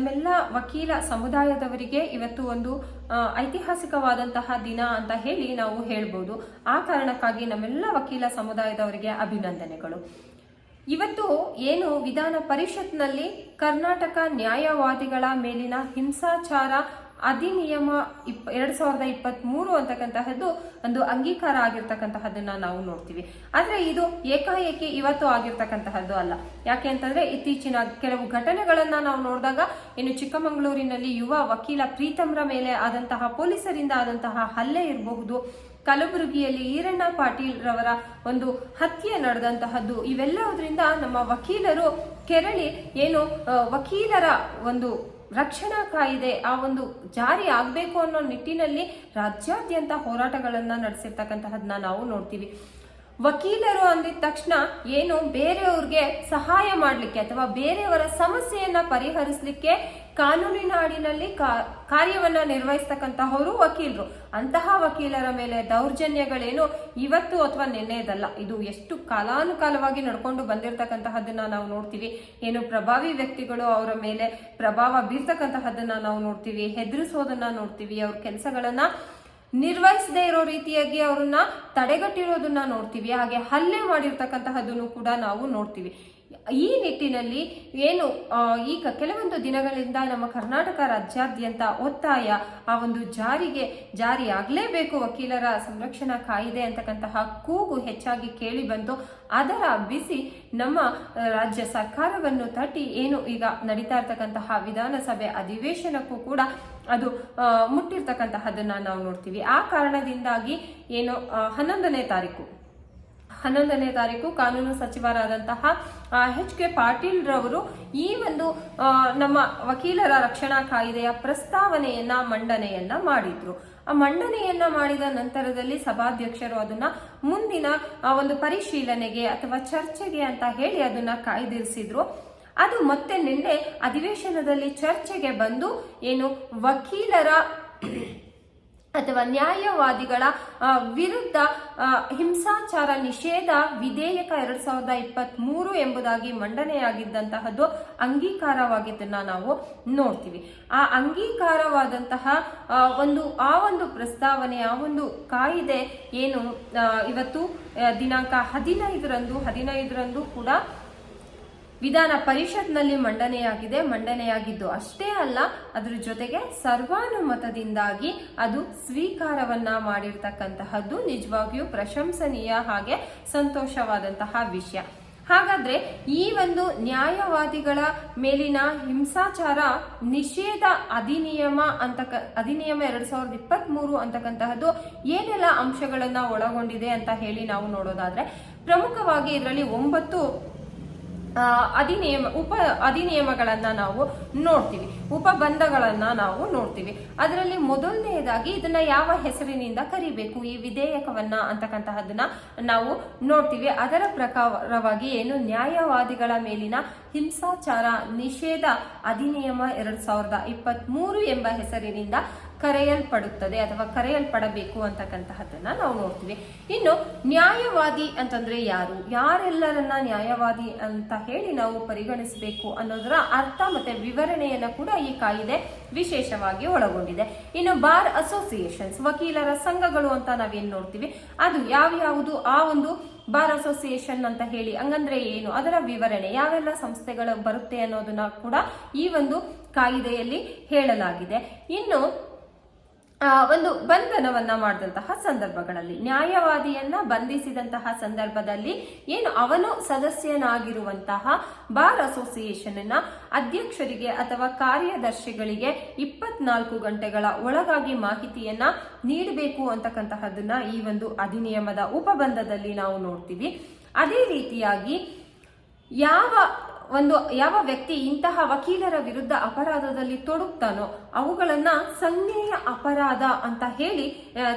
ನಮ್ಮೆಲ್ಲ ವಕೀಲ ಸಮುದಾಯದವರಿಗೆ ಇವತ್ತು ಒಂದು ಐತಿಹಾಸಿಕವಾದಂತಹ ದಿನ ಅಂತ ಹೇಳಿ ನಾವು ಹೇಳ್ಬೋದು. ಆ ಕಾರಣಕ್ಕಾಗಿ ನಮ್ಮೆಲ್ಲ ವಕೀಲ ಸಮುದಾಯದವರಿಗೆ ಅಭಿನಂದನೆಗಳು. ಇವತ್ತು ಏನು ವಿಧಾನ ಪರಿಷತ್ನಲ್ಲಿ ಕರ್ನಾಟಕ ನ್ಯಾಯವಾದಿಗಳ ಮೇಲಿನ ಹಿಂಸಾಚಾರ ಅಧಿನಿಯಮ ಇಪ್ಪ, ಎರಡ್ ಸಾವಿರದ ಇಪ್ಪತ್ತ್ ಮೂರು ಅಂತಕ್ಕಂತಹದ್ದು ಒಂದು ಅಂಗೀಕಾರ ಆಗಿರ್ತಕ್ಕಂತಹದನ್ನ ನಾವು ನೋಡ್ತೀವಿ. ಆದ್ರೆ ಇದು ಏಕಾಏಕಿ ಇವತ್ತು ಆಗಿರ್ತಕ್ಕಂತಹದ್ದು ಅಲ್ಲ. ಯಾಕೆ ಅಂತಂದ್ರೆ ಇತ್ತೀಚಿನ ಕೆಲವು ಘಟನೆಗಳನ್ನ ನಾವು ನೋಡಿದಾಗ ಇನ್ನು ಚಿಕ್ಕಮಗಳೂರಿನಲ್ಲಿ ಯುವ ವಕೀಲ ಪ್ರೀತಮ್ರ ಮೇಲೆ ಆದಂತಹ ಪೊಲೀಸರಿಂದ ಆದಂತಹ ಹಲ್ಲೆ ಇರಬಹುದು. ಕಲಬುರಗಿಯಲ್ಲಿ ಈರಣ್ಣ ಪಾಟೀಲ್ ರವರ ಒಂದು ಹತ್ಯೆ ನಡೆದಂತಹದ್ದು ಇವೆಲ್ಲವುದರಿಂದ ನಮ್ಮ ವಕೀಲರು ಕೆರಳಿ ಏನು ವಕೀಲರ ಒಂದು ರಕ್ಷಣಾ ಕಾಯ್ದೆ ಆ ಒಂದು ಜಾರಿ ಆಗಬೇಕು ಅನ್ನೋ ನಿಟ್ಟಿನಲ್ಲಿ ರಾಜ್ಯಾದ್ಯಂತ ಹೋರಾಟಗಳನ್ನು ನಡೆಸಿರ್ತಕ್ಕಂತಹದನ್ನ ನಾವು ನೋಡ್ತೀವಿ. ವಕೀಲರು ಅಂದಿದ ತಕ್ಷಣ ಏನು ಬೇರೆಯವ್ರಿಗೆ ಸಹಾಯ ಮಾಡಲಿಕ್ಕೆ ಅಥವಾ ಬೇರೆಯವರ ಸಮಸ್ಯೆಯನ್ನ ಪರಿಹರಿಸಲಿಕ್ಕೆ ಕಾನೂನಿನ ಅಡಿನಲ್ಲಿ ಕಾ- ಕಾರ್ಯವನ್ನ ನಿರ್ವಹಿಸ್ತಕ್ಕಂತಹವರು ವಕೀಲರು. ಅಂತಹ ವಕೀಲರ ಮೇಲೆ ದೌರ್ಜನ್ಯಗಳೇನು ಇವತ್ತು ಅಥವಾ ನಿನ್ನೆದಲ್ಲ. ಇದು ಎಷ್ಟು ಕಾಲಾನುಕಾಲವಾಗಿ ನಡ್ಕೊಂಡು ಬಂದಿರತಕ್ಕಂತಹದನ್ನ ನಾವು ನೋಡ್ತೀವಿ. ಏನು ಪ್ರಭಾವಿ ವ್ಯಕ್ತಿಗಳು ಅವರ ಮೇಲೆ ಪ್ರಭಾವ ಬೀರ್ತಕ್ಕಂತಹದನ್ನ ನಾವು ನೋಡ್ತೀವಿ. ಹೆದರಿಸೋದನ್ನ ನೋಡ್ತೀವಿ. ಅವ್ರ ಕೆಲಸಗಳನ್ನ ನಿರ್ವಹಿಸದೇ ಇರೋ ರೀತಿಯಾಗಿ ಅವ್ರನ್ನ ತಡೆಗಟ್ಟಿರೋದನ್ನ ನೋಡ್ತೀವಿ. ಹಾಗೆ ಹಲ್ಲೆ ಮಾಡಿರ್ತಕ್ಕಂತಹದನ್ನು ಕೂಡ ನಾವು ನೋಡ್ತೀವಿ. ಈ ನಿಟ್ಟಿನಲ್ಲಿ ಏನು ಈಗ ಕೆಲವೊಂದು ದಿನಗಳಿಂದ ನಮ್ಮ ಕರ್ನಾಟಕ ರಾಜ್ಯಾದ್ಯಂತ ಒತ್ತಾಯ, ಆ ಒಂದು ಜಾರಿಗೆ ಜಾರಿ ಆಗಲೇಬೇಕು ವಕೀಲರ ಸಂರಕ್ಷಣಾ ಕಾಯಿದೆ ಅಂತಕ್ಕಂತಹ ಕೂಗು ಹೆಚ್ಚಾಗಿ ಕೇಳಿ ಬಂತು ಅದರ ಬಿಸಿ ನಮ್ಮ ರಾಜ್ಯ ಸರ್ಕಾರವನ್ನು ತಟ್ಟಿ ಏನು ಈಗ ನಡೀತಾ ಇರ್ತಕ್ಕಂತಹ ವಿಧಾನಸಭೆ ಅಧಿವೇಶನಕ್ಕೂ ಕೂಡ ಅದು ಮುಟ್ಟಿರ್ತಕ್ಕಂತಹದನ್ನ ನಾವು ನೋಡ್ತೀವಿ. ಆ ಕಾರಣದಿಂದಾಗಿ ಏನು ಹನ್ನೊಂದನೇ ತಾರೀಕು. ಹನ್ನೊಂದನೇ ತಾರೀಕು ಕಾನೂನು ಸಚಿವರಾದಂತಹ ಎಚ್ ಕೆ ಪಾಟೀಲ್ ರವರು ಈ ಒಂದು ನಮ್ಮ ವಕೀಲರ ರಕ್ಷಣಾ ಕಾಯ್ದೆಯ ಪ್ರಸ್ತಾವನೆಯನ್ನ, ಮಂಡನೆಯನ್ನ ಮಾಡಿದ್ರು. ಆ ಮಂಡನೆಯನ್ನ ಮಾಡಿದ ನಂತರದಲ್ಲಿ ಸಭಾಧ್ಯಕ್ಷರು ಅದನ್ನ ಮುಂದಿನ ಒಂದು ಪರಿಶೀಲನೆಗೆ ಅಥವಾ ಚರ್ಚೆಗೆ ಅಂತ ಹೇಳಿ ಅದನ್ನ ಕಾಯ್ದಿರಿಸಿದ್ರು. ಅದು ಮತ್ತೆ ನಿನ್ನೆ ಅಧಿವೇಶನದಲ್ಲಿ ಚರ್ಚೆಗೆ ಬಂದು ಏನು ವಕೀಲರ ಅಥವಾ ನ್ಯಾಯವಾದಿಗಳ ವಿರುದ್ಧ ಹಿಂಸಾಚಾರ ನಿಷೇಧ ವಿಧೇಯಕ ಎರಡ್ ಸಾವಿರದ ಇಪ್ಪತ್ತ್ ಮೂರು ಎಂಬುದಾಗಿ ಮಂಡನೆಯಾಗಿದ್ದಂತಹದ್ದು ಅಂಗೀಕಾರವಾಗಿದ್ದನ್ನ ನಾವು ನೋಡ್ತೀವಿ. ಆ ಅಂಗೀಕಾರವಾದಂತಹ ಒಂದು, ಆ ಒಂದು ಪ್ರಸ್ತಾವನೆ, ಆ ಒಂದು ಕಾಯಿದೆ ಏನು ಇವತ್ತು, ದಿನಾಂಕ ಹದಿನೈದರಂದು ಹದಿನೈದರಂದು ಕೂಡ ವಿಧಾನ ಪರಿಷತ್ನಲ್ಲಿ ಮಂಡನೆಯಾಗಿದೆ. ಮಂಡನೆಯಾಗಿದ್ದು ಅಷ್ಟೇ ಅಲ್ಲ, ಅದರ ಜೊತೆಗೆ ಸರ್ವಾನುಮತದಿಂದಾಗಿ ಅದು ಸ್ವೀಕಾರವನ್ನ ಮಾಡಿರ್ತಕ್ಕಂತಹದ್ದು ನಿಜವಾಗಿಯೂ ಪ್ರಶಂಸನೀಯ ಹಾಗೆ ಸಂತೋಷವಾದಂತಹ ವಿಷಯ. ಹಾಗಾದ್ರೆ ಈ ಒಂದು ನ್ಯಾಯವಾದಿಗಳ ಮೇಲಿನ ಹಿಂಸಾಚಾರ ನಿಷೇಧ ಅಧಿನಿಯಮ ಅಂತ ಅಧಿನಿಯಮ ಎರಡ್ ಸಾವಿರದ ಇಪ್ಪತ್ತ್ ಮೂರು ಅಂತಕ್ಕಂತಹದ್ದು ಏನೆಲ್ಲ ಅಂಶಗಳನ್ನ ಒಳಗೊಂಡಿದೆ ಅಂತ ಹೇಳಿ ನಾವು ನೋಡೋದಾದ್ರೆ, ಪ್ರಮುಖವಾಗಿ ಇದರಲ್ಲಿ ಒಂಬತ್ತು ಅಧಿನಿಯಮ, ಉಪ ಅಧಿನಿಯಮಗಳನ್ನ ನಾವು ನೋಡ್ತೀವಿ. ಉಪಬಂಧಗಳನ್ನ ನಾವು ನೋಡ್ತೀವಿ. ಅದರಲ್ಲಿ ಮೊದಲನೆಯದಾಗಿ ಇದನ್ನ ಯಾವ ಹೆಸರಿನಿಂದ ಕರಿಬೇಕು? ಈ ವಿಧೇಯಕವನ್ನ ಅಂತಕ್ಕಂತಹದನ್ನ ನಾವು ನೋಡ್ತೀವಿ. ಅದರ ಪ್ರಕಾರವಾಗಿ ಏನು? ನ್ಯಾಯವಾದಿಗಳ ಮೇಲಿನ ಹಿಂಸಾಚಾರ ನಿಷೇಧ ಅಧಿನಿಯಮ ಎರಡ್ ಸಾವಿರದ ಇಪ್ಪತ್ತ್ ಎಂಬ ಹೆಸರಿನಿಂದ ಕರೆಯಲ್ಪಡುತ್ತದೆ ಅಥವಾ ಕರೆಯಲ್ಪಡಬೇಕು ಅಂತಕ್ಕಂತಹದ್ದನ್ನ ನಾವು ನೋಡ್ತೀವಿ. ಇನ್ನು ನ್ಯಾಯವಾದಿ ಅಂತಂದ್ರೆ ಯಾರು? ಯಾರೆಲ್ಲರನ್ನ ನ್ಯಾಯವಾದಿ ಅಂತ ಹೇಳಿ ನಾವು ಪರಿಗಣಿಸಬೇಕು ಅನ್ನೋದರ ಅರ್ಥ ಮತ್ತೆ ವಿವರಣೆಯನ್ನ ಕೂಡ ಈ ಕಾಯಿದೆ ವಿಶೇಷವಾಗಿ ಒಳಗೊಂಡಿದೆ. ಇನ್ನು ಬಾರ್ ಅಸೋಸಿಯೇಷನ್ಸ್, ವಕೀಲರ ಸಂಘಗಳು ಅಂತ ನಾವೇನ್ ನೋಡ್ತೀವಿ? ಅದು ಯಾವ್ಯಾವುದು ಆ ಒಂದು ಬಾರ್ ಅಸೋಸಿಯೇಷನ್ ಅಂತ ಹೇಳಿ ಹಂಗಂದ್ರೆ ಏನು? ಅದರ ವಿವರಣೆ ಯಾವೆಲ್ಲ ಸಂಸ್ಥೆಗಳು ಬರುತ್ತೆ ಅನ್ನೋದನ್ನ ಕೂಡ ಈ ಒಂದು ಕಾಯಿದೆಯಲ್ಲಿ ಹೇಳಲಾಗಿದೆ. ಇನ್ನು ಒಂದು ಬಂಧನವನ್ನ ಮಾಡಿದಂತಹ ಸಂದರ್ಭಗಳಲ್ಲಿ, ನ್ಯಾಯವಾದಿಯನ್ನ ಬಂಧಿಸಿದಂತಹ ಸಂದರ್ಭದಲ್ಲಿ ಏನು ಅವನು ಸದಸ್ಯನಾಗಿರುವಂತಹ ಬಾರ್ ಅಸೋಸಿಯೇಷನ್ ಅಧ್ಯಕ್ಷರಿಗೆ ಅಥವಾ ಕಾರ್ಯದರ್ಶಿಗಳಿಗೆ ಇಪ್ಪತ್ನಾಲ್ಕು ಗಂಟೆಗಳ ಒಳಗಾಗಿ ಮಾಹಿತಿಯನ್ನ ನೀಡಬೇಕು ಅಂತಕ್ಕಂತಹದನ್ನ ಈ ಒಂದು ಅಧಿನಿಯಮದ ಉಪಬಂಧದಲ್ಲಿ ನಾವು ನೋಡ್ತೀವಿ. ಅದೇ ರೀತಿಯಾಗಿ ಯಾವ ಒಂದು ಯಾವ ವ್ಯಕ್ತಿ ಇಂತಹ ವಕೀಲರ ವಿರುದ್ಧ ಅಪರಾಧದಲ್ಲಿ ತೊಡಗ್ತಾನೋ ಅವುಗಳನ್ನ ಸಂಜ್ಞೆಯ ಅಪರಾಧ ಅಂತ ಹೇಳಿ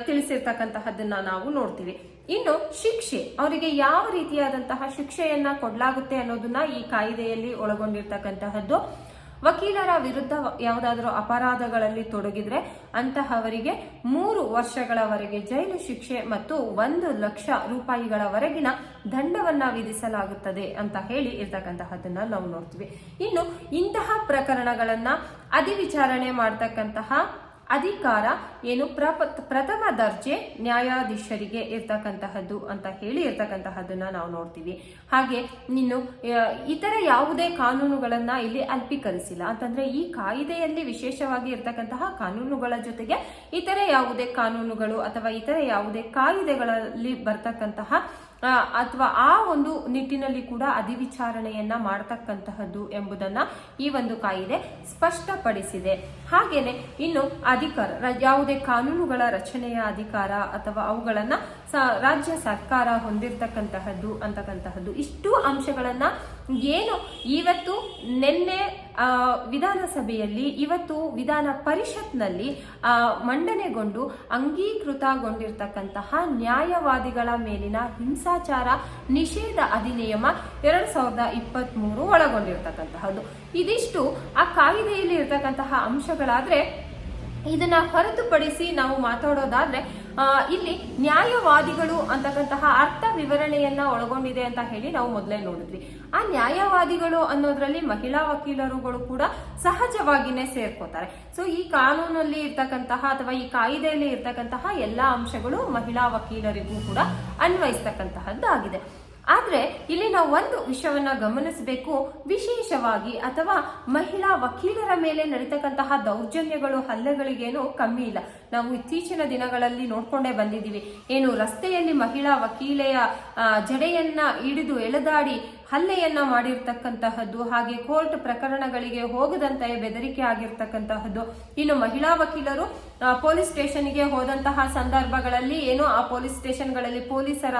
ತಿಳಿಸಿರ್ತಕ್ಕಂತಹದನ್ನ ನಾವು ನೋಡ್ತೀವಿ. ಇನ್ನು ಶಿಕ್ಷೆ, ಅವರಿಗೆ ಯಾವ ರೀತಿಯಾದಂತಹ ಶಿಕ್ಷೆಯನ್ನ ಕೊಡಲಾಗುತ್ತೆ ಅನ್ನೋದನ್ನ ಈ ಕಾಯ್ದೆಯಲ್ಲಿ ಒಳಗೊಂಡಿರ್ತಕ್ಕಂತಹದ್ದು. ವಕೀಲರ ವಿರುದ್ಧ ಯಾವುದಾದರೂ ಅಪರಾಧಗಳಲ್ಲಿ ತೊಡಗಿದ್ರೆ ಅಂತಹವರಿಗೆ ಮೂರು ವರ್ಷಗಳವರೆಗೆ ಜೈಲು ಶಿಕ್ಷೆ ಮತ್ತು ಒಂದು ಲಕ್ಷ ರೂಪಾಯಿಗಳವರೆಗಿನ ದಂಡವನ್ನ ವಿಧಿಸಲಾಗುತ್ತದೆ ಅಂತ ಹೇಳಿ ಇರ್ತಕ್ಕಂತಹದನ್ನ ನಾವು ನೋಡ್ತೀವಿ. ಇನ್ನು ಇಂತಹ ಪ್ರಕರಣಗಳನ್ನ ಅಧಿವಿಚಾರಣೆ ಮಾಡ್ತಕ್ಕಂತಹ ಅಧಿಕಾರ ಏನು ಪ್ರಥಮ ದರ್ಜೆ ನ್ಯಾಯಾಧೀಶರಿಗೆ ಇರ್ತಕ್ಕಂತಹದ್ದು ಅಂತ ಹೇಳಿ ಇರ್ತಕ್ಕಂತಹದ್ದನ್ನ ನಾವು ನೋಡ್ತೀವಿ. ಹಾಗೆ ಇನ್ನು ಇತರ ಯಾವುದೇ ಕಾನೂನುಗಳನ್ನ ಇಲ್ಲಿ ಅಲ್ಪೀಕರಿಸಿಲ್ಲ. ಅಂತಂದ್ರೆ ಈ ಕಾಯಿದೆಯಲ್ಲಿ ವಿಶೇಷವಾಗಿ ಇರ್ತಕ್ಕಂತಹ ಕಾನೂನುಗಳ ಜೊತೆಗೆ ಇತರೆ ಯಾವುದೇ ಕಾನೂನುಗಳು ಅಥವಾ ಇತರ ಯಾವುದೇ ಕಾಯಿದೆಗಳಲ್ಲಿ ಬರ್ತಕ್ಕಂತಹ ಅಥವಾ ಆ ಒಂದು ನಿಟ್ಟಿನಲ್ಲಿ ಕೂಡ ಅಧಿವಿಚಾರಣೆಯನ್ನ ಮಾಡತಕ್ಕಂತಹದ್ದು ಎಂಬುದನ್ನ ಈ ಒಂದು ಕಾಯಿದೆ ಸ್ಪಷ್ಟಪಡಿಸಿದೆ. ಹಾಗೇನೆ ಇನ್ನು ಅಧಿಕಾರ ಯಾವುದೇ ಕಾನೂನುಗಳ ರಚನೆಯ ಅಧಿಕಾರ ಅಥವಾ ಅವುಗಳನ್ನ ರಾಜ್ಯ ಸರ್ಕಾರ ಹೊಂದಿರತಕ್ಕಂತಹದ್ದು, ಅಂತಕ್ಕಂತಹದ್ದು, ಇಷ್ಟು ಅಂಶಗಳನ್ನ ಏನು ಇವತ್ತು ನಿನ್ನೆ ವಿಧಾನಸಭೆಯಲ್ಲಿ, ಇವತ್ತು ವಿಧಾನ ಪರಿಷತ್ನಲ್ಲಿ ಮಂಡನೆಗೊಂಡು ಅಂಗೀಕೃತಗೊಂಡಿರ್ತಕ್ಕಂತಹ ನ್ಯಾಯವಾದಿಗಳ ಮೇಲಿನ ಹಿಂಸಾಚಾರ ನಿಷೇಧ ಅಧಿನಿಯಮ ಎರಡು ಸಾವಿರದ ಇಪ್ಪತ್ತ್ ಒಳಗೊಂಡಿರ್ತಕ್ಕಂತಹದ್ದು. ಇದಿಷ್ಟು ಆ ಕಾಯಿದೆಯಲ್ಲಿ ಇರತಕ್ಕಂತಹ ಅಂಶಗಳಾದ್ರೆ ಇದನ್ನ ಹೊರತುಪಡಿಸಿ ನಾವು ಮಾತಾಡೋದಾದ್ರೆ ಇಲ್ಲಿ ನ್ಯಾಯವಾದಿಗಳು ಅಂತಕ್ಕಂತಹ ಅರ್ಥ ವಿವರಣೆಯನ್ನ ಒಳಗೊಂಡಿದೆ ಅಂತ ಹೇಳಿ ನಾವು ಮೊದಲೇ ನೋಡಿದ್ವಿ. ಆ ನ್ಯಾಯವಾದಿಗಳು ಅನ್ನೋದ್ರಲ್ಲಿ ಮಹಿಳಾ ವಕೀಲರುಗಳು ಕೂಡ ಸಹಜವಾಗಿನೇ ಸೇರ್ಕೋತಾರೆ. ಸೊ ಈ ಕಾನೂನಲ್ಲಿ ಇರ್ತಕ್ಕಂತಹ ಅಥವಾ ಈ ಕಾಯಿದೆಯಲ್ಲಿ ಇರ್ತಕ್ಕಂತಹ ಎಲ್ಲಾ ಅಂಶಗಳು ಮಹಿಳಾ ವಕೀಲರಿಗೂ ಕೂಡ ಅನ್ವಯಿಸ್ತಕ್ಕಂತಹದ್ದಾಗಿದೆ. ಆದ್ರೆ ಇಲ್ಲಿ ನಾವು ಒಂದು ವಿಷಯವನ್ನ ಗಮನಿಸಬೇಕು. ವಿಶೇಷವಾಗಿ ಅಥವಾ ಮಹಿಳಾ ವಕೀಲರ ಮೇಲೆ ನಡೀತಕ್ಕಂತಹ ದೌರ್ಜನ್ಯಗಳು, ಹಲ್ಲೆಗಳಿಗೇನು ಕಮ್ಮಿ ಇಲ್ಲ. ನಾವು ಇತ್ತೀಚಿನ ದಿನಗಳಲ್ಲಿ ನೋಡ್ಕೊಂಡೇ ಬಂದಿದ್ದೀವಿ. ಏನು ರಸ್ತೆಯಲ್ಲಿ ಮಹಿಳಾ ವಕೀಲೆಯ ಜಡೆಯನ್ನ ಹಿಡಿದು ಎಳೆದಾಡಿ ಹಲ್ಲೆಯನ್ನ ಮಾಡಿರ್ತಕ್ಕಂತಹದ್ದು, ಹಾಗೆ ಕೋರ್ಟ್ ಪ್ರಕರಣಗಳಿಗೆ ಹೋಗದಂತೆ ಬೆದರಿಕೆ ಆಗಿರ್ತಕ್ಕಂತಹದ್ದು. ಇನ್ನು ಮಹಿಳಾ ವಕೀಲರು ಪೊಲೀಸ್ ಸ್ಟೇಷನ್ಗೆ ಹೋದಂತಹ ಸಂದರ್ಭಗಳಲ್ಲಿ ಏನು ಆ ಪೊಲೀಸ್ ಸ್ಟೇಷನ್ಗಳಲ್ಲಿ ಪೊಲೀಸರ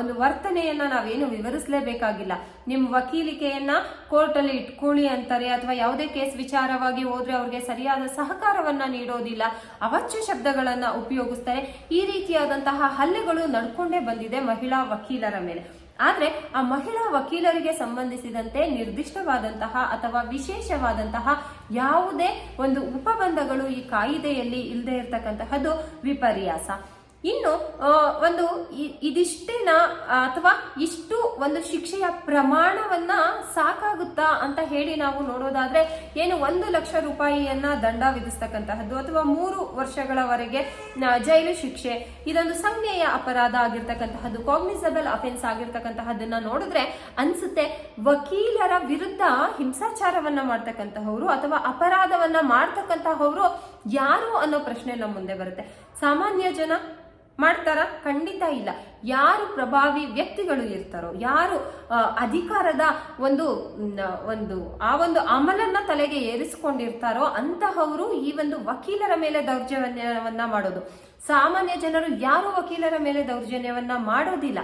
ಒಂದು ವರ್ತನೆಯನ್ನ ನಾವೇನು ವಿವರಿಸಲೇಬೇಕಾಗಿಲ್ಲ. ನಿಮ್ಮ ವಕೀಲಿಕೆಯನ್ನ ಕೋರ್ಟ್ ಅಲ್ಲಿ ಇಟ್ಕೊಳ್ಳಿ ಅಂತಾರೆ, ಅಥವಾ ಯಾವುದೇ ಕೇಸ್ ವಿಚಾರವಾಗಿ ಹೋದ್ರೆ ಅವ್ರಿಗೆ ಸರಿಯಾದ ಸಹಕಾರವನ್ನ ನೀಡೋದಿಲ್ಲ. ಅವಚ್ಯ ಶಬ್ದಗಳನ್ನ ಉಪಯೋಗಿಸ್ತಾರೆ. ಈ ರೀತಿಯಾದಂತಹ ಹಲ್ಲೆಗಳು ನಡ್ಕೊಂಡೇ ಬಂದಿದೆ ಮಹಿಳಾ ವಕೀಲರ ಮೇಲೆ. ಆದ್ರೆ ಆ ಮಹಿಳಾ ವಕೀಲರಿಗೆ ಸಂಬಂಧಿಸಿದಂತೆ ನಿರ್ದಿಷ್ಟವಾದಂತಹ ಅಥವಾ ವಿಶೇಷವಾದಂತಹ ಯಾವುದೇ ಒಂದು ಉಪಬಂಧಗಳು ಈ ಕಾಯಿದೆಯಲ್ಲಿ ಇಲ್ಲದೆ ಇರತಕ್ಕಂತಹದ್ದು ವಿಪರ್ಯಾಸ. ಇನ್ನು ಒಂದು ಇದಿಷ್ಟೇನ, ಅಥವಾ ಇಷ್ಟು ಒಂದು ಶಿಕ್ಷೆಯ ಪ್ರಮಾಣವನ್ನ ಸಾಕಾಗುತ್ತಾ ಅಂತ ಹೇಳಿ ನಾವು ನೋಡೋದಾದ್ರೆ, ಏನು ಒಂದು ಲಕ್ಷ ರೂಪಾಯಿಯನ್ನ ದಂಡ ವಿಧಿಸ್ತಕ್ಕಂತಹದ್ದು, ಅಥವಾ ಮೂರು ವರ್ಷಗಳವರೆಗೆ ಜೈಲು ಶಿಕ್ಷೆ, ಇದೊಂದು ಸಂಜ್ಞೆಯ ಅಪರಾಧ ಆಗಿರ್ತಕ್ಕಂತಹದ್ದು ಕಾಗ್ನಿಸಬಲ್ ಅಫೆನ್ಸ್ ಆಗಿರ್ತಕ್ಕಂತಹದ್ದನ್ನ ನೋಡಿದ್ರೆ ಅನ್ಸುತ್ತೆ, ವಕೀಲರ ವಿರುದ್ಧ ಹಿಂಸಾಚಾರವನ್ನ ಮಾಡ್ತಕ್ಕಂತಹವರು, ಅಥವಾ ಅಪರಾಧವನ್ನ ಮಾಡ್ತಕ್ಕಂತಹವರು ಯಾರು ಅನ್ನೋ ಪ್ರಶ್ನೆ ನಮ್ಮ ಮುಂದೆ ಬರುತ್ತೆ. ಸಾಮಾನ್ಯ ಜನ ಮಾಡ್ತಾರ? ಖಂಡಿತ ಇಲ್ಲ. ಯಾರು ಪ್ರಭಾವಿ ವ್ಯಕ್ತಿಗಳು ಇರ್ತಾರೋ, ಯಾರು ಅಧಿಕಾರದ ಒಂದು ಒಂದು, ಆ ಒಂದು ಅಮಲನ್ನ ತಲೆಗೆ ಏರಿಸಿಕೊಂಡಿರ್ತಾರೋ ಅಂತಹವರು ಈ ಒಂದು ವಕೀಲರ ಮೇಲೆ ದೌರ್ಜನ್ಯವನ್ನ ಮಾಡೋದು. ಸಾಮಾನ್ಯ ಜನರು ಯಾರು ವಕೀಲರ ಮೇಲೆ ದೌರ್ಜನ್ಯವನ್ನ ಮಾಡೋದಿಲ್ಲ.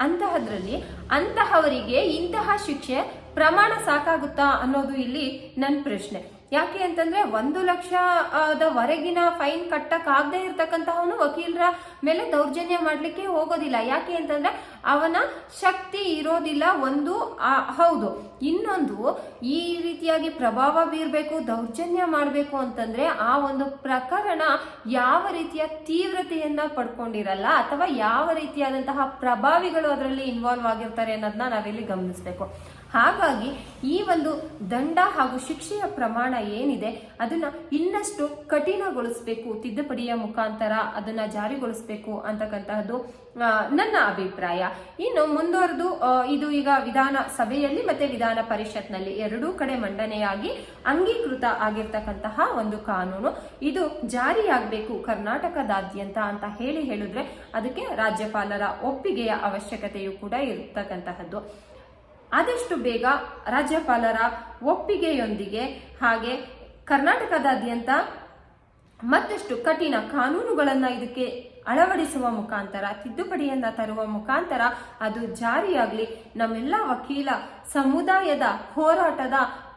ಅಂತಹದ್ರಲ್ಲಿ ಅಂತಹವರಿಗೆ ಇಂತಹ ಶಿಕ್ಷೆ ಪ್ರಮಾಣ ಸಾಕಾಗುತ್ತಾ ಅನ್ನೋದು ಇಲ್ಲಿ ನನ್ನ ಪ್ರಶ್ನೆ. ಯಾಕೆ ಅಂತಂದ್ರೆ ಒಂದು ಲಕ್ಷದವರೆಗಿನ ಫೈನ್ ಕಟ್ಟಕ್ ಆಗದೆ ಇರ್ತಕ್ಕಂತಹವನು ವಕೀಲರ ಮೇಲೆ ದೌರ್ಜನ್ಯ ಮಾಡ್ಲಿಕ್ಕೆ ಹೋಗೋದಿಲ್ಲ. ಯಾಕೆ ಅಂತಂದ್ರೆ ಅವನ ಶಕ್ತಿ ಇರೋದಿಲ್ಲ ಒಂದು ಹೌದು. ಇನ್ನೊಂದು, ಈ ರೀತಿಯಾಗಿ ಪ್ರಭಾವ ಬೀರ್ಬೇಕು, ದೌರ್ಜನ್ಯ ಮಾಡಬೇಕು ಅಂತಂದ್ರೆ ಆ ಒಂದು ಪ್ರಕರಣ ಯಾವ ರೀತಿಯ ತೀವ್ರತೆಯನ್ನ ಪಡ್ಕೊಂಡಿರಲ್ಲ ಅಥವಾ ಯಾವ ರೀತಿಯಾದಂತಹ ಪ್ರಭಾವಿಗಳು ಅದರಲ್ಲಿ ಇನ್ವಾಲ್ವ್ ಆಗಿರ್ತಾರೆ ಅನ್ನೋದನ್ನ ನಾವಿಲ್ಲಿ ಗಮನಿಸಬೇಕು. ಹಾಗಾಗಿ ಈ ಒಂದು ದಂಡ ಹಾಗೂ ಶಿಕ್ಷೆಯ ಪ್ರಮಾಣ ಏನಿದೆ, ಅದನ್ನ ಇನ್ನಷ್ಟು ಕಠಿಣಗೊಳಿಸಬೇಕು, ತಿದ್ದುಪಡಿಯ ಮುಖಾಂತರ ಅದನ್ನ ಜಾರಿಗೊಳಿಸಬೇಕು ಅಂತಕ್ಕಂತಹದ್ದು ನನ್ನ ಅಭಿಪ್ರಾಯ. ಇನ್ನು ಮುಂದುವರೆದು ಇದು ಈಗ ವಿಧಾನ ಸಭೆಯಲ್ಲಿ ಮತ್ತೆ ವಿಧಾನ ಪರಿಷತ್ನಲ್ಲಿ ಎರಡೂ ಕಡೆ ಮಂಡನೆಯಾಗಿ ಅಂಗೀಕೃತ ಆಗಿರ್ತಕ್ಕಂತಹ ಒಂದು ಕಾನೂನು. ಇದು ಜಾರಿಯಾಗಬೇಕು ಕರ್ನಾಟಕದಾದ್ಯಂತ ಅಂತ ಹೇಳಿ ಹೇಳಿದ್ರೆ ಅದಕ್ಕೆ ರಾಜ್ಯಪಾಲರ ಒಪ್ಪಿಗೆಯ ಅವಶ್ಯಕತೆಯು ಕೂಡ ಇರತಕ್ಕಂತಹದ್ದು. ಆದಷ್ಟು ಬೇಗ ರಾಜ್ಯಪಾಲರ ಒಪ್ಪಿಗೆಯೊಂದಿಗೆ ಹಾಗೆ ಕರ್ನಾಟಕದಾದ್ಯಂತ ಮತ್ತಷ್ಟು ಕಠಿಣ ಕಾನೂನುಗಳನ್ನು ಇದಕ್ಕೆ ಅಳವಡಿಸುವ ಮುಖಾಂತರ, ತಿದ್ದುಪಡಿಯನ್ನ ತರುವ ಮುಖಾಂತರ ಅದು ಜಾರಿಯಾಗಲಿ. ನಮ್ಮೆಲ್ಲ ವಕೀಲ ಸಮುದಾಯದ ಹೋರಾಟದ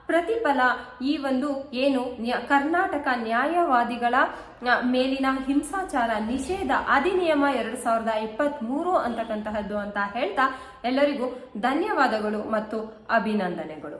ಪ್ರತಿಫಲ ಈ ಒಂದು ಏನು ಕರ್ನಾಟಕ ನ್ಯಾಯವಾದಿಗಳ ಮೇಲಿನ ಹಿಂಸಾಚಾರ ನಿಷೇಧ ಅಧಿನಿಯಮ ಎರಡು ಸಾವಿರದ ಇಪ್ಪತ್ತ್ ಮೂರು ಅಂತಕ್ಕಂತಹದ್ದು ಅಂತ ಹೇಳ್ತಾ ಎಲ್ಲರಿಗೂ ಧನ್ಯವಾದಗಳು ಮತ್ತು ಅಭಿನಂದನೆಗಳು.